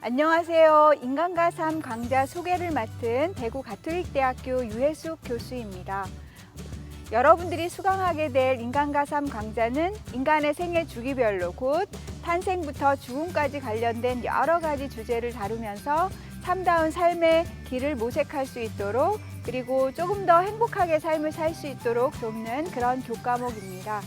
안녕하세요. 인간과 삶 강좌 소개를 맡은 대구 가톨릭대학교 유혜숙 교수입니다. 여러분들이 수강하게 될 인간과 삶 강좌는 인간의 생애 주기별로 곧 탄생부터 죽음까지 관련된 여러 가지 주제를 다루면서 참다운 삶의 길을 모색할 수 있도록 그리고 조금 더 행복하게 삶을 살 수 있도록 돕는 그런 교과목입니다.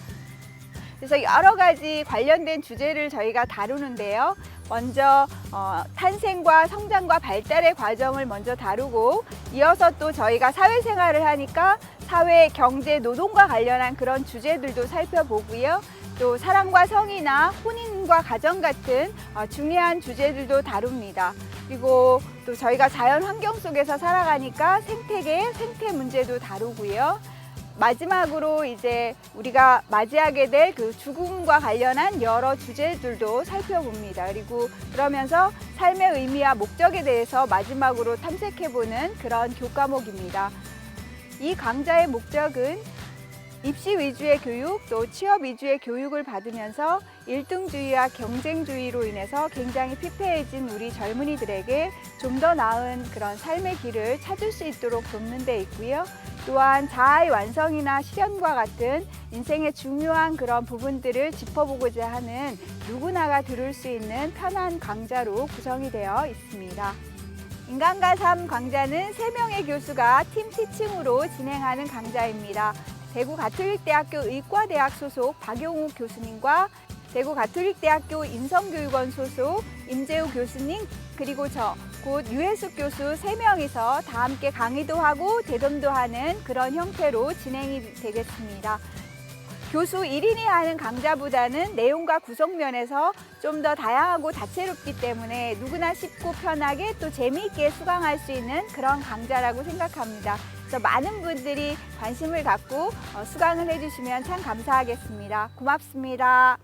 그래서 여러 가지 관련된 주제를 저희가 다루는데요. 먼저 어, 탄생과 성장과 발달의 과정을 먼저 다루고 이어서 또 저희가 사회생활을 하니까 사회, 경제, 노동과 관련한 그런 주제들도 살펴보고요. 또 사랑과 성이나 혼인과 가정 같은 어, 중요한 주제들도 다룹니다. 그리고 또 저희가 자연 환경 속에서 살아가니까 생태계, 생태 문제도 다루고요. 마지막으로 이제 우리가 맞이하게 될 그 죽음과 관련한 여러 주제들도 살펴봅니다. 그리고 그러면서 삶의 의미와 목적에 대해서 마지막으로 탐색해보는 그런 교과목입니다. 이 강좌의 목적은 입시 위주의 교육, 또 취업 위주의 교육을 받으면서 일등주의와 경쟁주의로 인해서 굉장히 피폐해진 우리 젊은이들에게 좀 더 나은 그런 삶의 길을 찾을 수 있도록 돕는 데 있고요. 또한 자아의 완성이나 실현과 같은 인생의 중요한 그런 부분들을 짚어보고자 하는 누구나가 들을 수 있는 편한 강좌로 구성이 되어 있습니다. 인간과 삶 강좌는 세명의 교수가 팀 티칭으로 진행하는 강좌입니다. 대구 가톨릭대학교 의과대학 소속 박용우 교수님과 대구 가톨릭대학교 인성교육원 소속 임재우 교수님 그리고 저 곧 유혜숙 교수 세명이서다 함께 강의도 하고 대담도 하는 그런 형태로 진행이 되겠습니다. 교수 1인이 하는 강좌보다는 내용과 구성 면에서 좀 더 다양하고 다채롭기 때문에 누구나 쉽고 편하게 또 재미있게 수강할 수 있는 그런 강좌라고 생각합니다. 그래서 많은 분들이 관심을 갖고 어, 수강을 해주시면 참 감사하겠습니다. 고맙습니다.